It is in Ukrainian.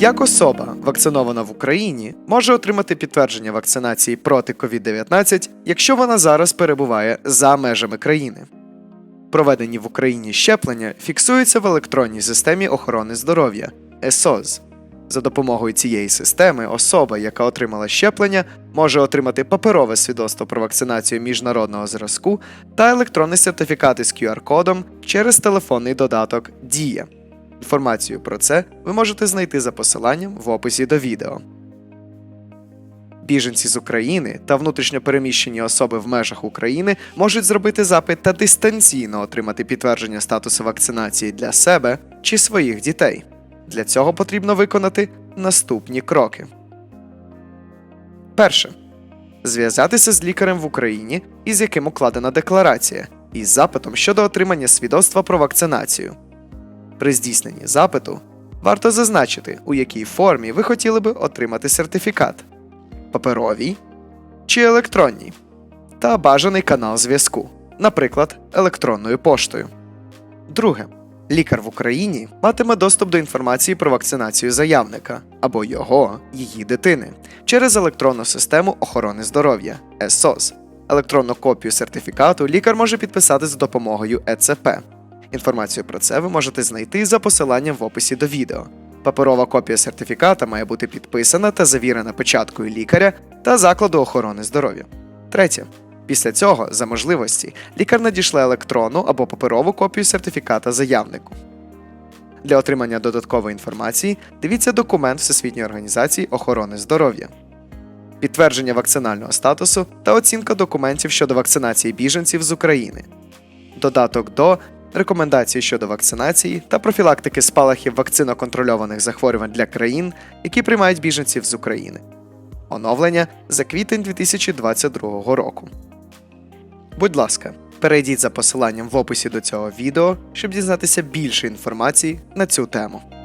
Як особа, вакцинована в Україні, може отримати підтвердження вакцинації проти COVID-19, якщо вона зараз перебуває за межами країни? Проведені в Україні щеплення фіксуються в електронній системі охорони здоров'я ЕСОЗ. За допомогою цієї системи особа, яка отримала щеплення, може отримати паперове свідоцтво про вакцинацію міжнародного зразку та електронний сертифікат із QR-кодом через телефонний додаток Дія. Інформацію про це ви можете знайти за посиланням в описі до відео. Біженці з України та внутрішньопереміщені особи в межах України можуть зробити запит та дистанційно отримати підтвердження статусу вакцинації для себе чи своїх дітей. Для цього потрібно виконати наступні кроки. Перше. Зв'язатися з лікарем в Україні, із яким укладена декларація, із запитом щодо отримання свідоцтва про вакцинацію. При здійсненні запиту варто зазначити, у якій формі ви хотіли би отримати сертифікат паперовій чи електронній, та бажаний канал зв'язку, наприклад, електронною поштою. Друге. Лікар в Україні матиме доступ до інформації про вакцинацію заявника або його, її дитини через електронну систему охорони здоров'я ЕСОЗ. Електронну копію сертифікату лікар може підписати за допомогою ЕЦП. Інформацію про це ви можете знайти за посиланням в описі до відео. Паперова копія сертифіката має бути підписана та завірена печаткою лікаря та закладу охорони здоров'я. Третє. Після цього, за можливості, лікар надішле електронну або паперову копію сертифіката заявнику. Для отримання додаткової інформації дивіться документ Всесвітньої організації охорони здоров'я, підтвердження вакцинального статусу та оцінка документів щодо вакцинації біженців з України, додаток до рекомендації щодо вакцинації та профілактики спалахів вакциноконтрольованих захворювань для країн, які приймають біженців з України. Оновлення за квітень 2022 року. Будь ласка, перейдіть за посиланням в описі до цього відео, щоб дізнатися більше інформації на цю тему.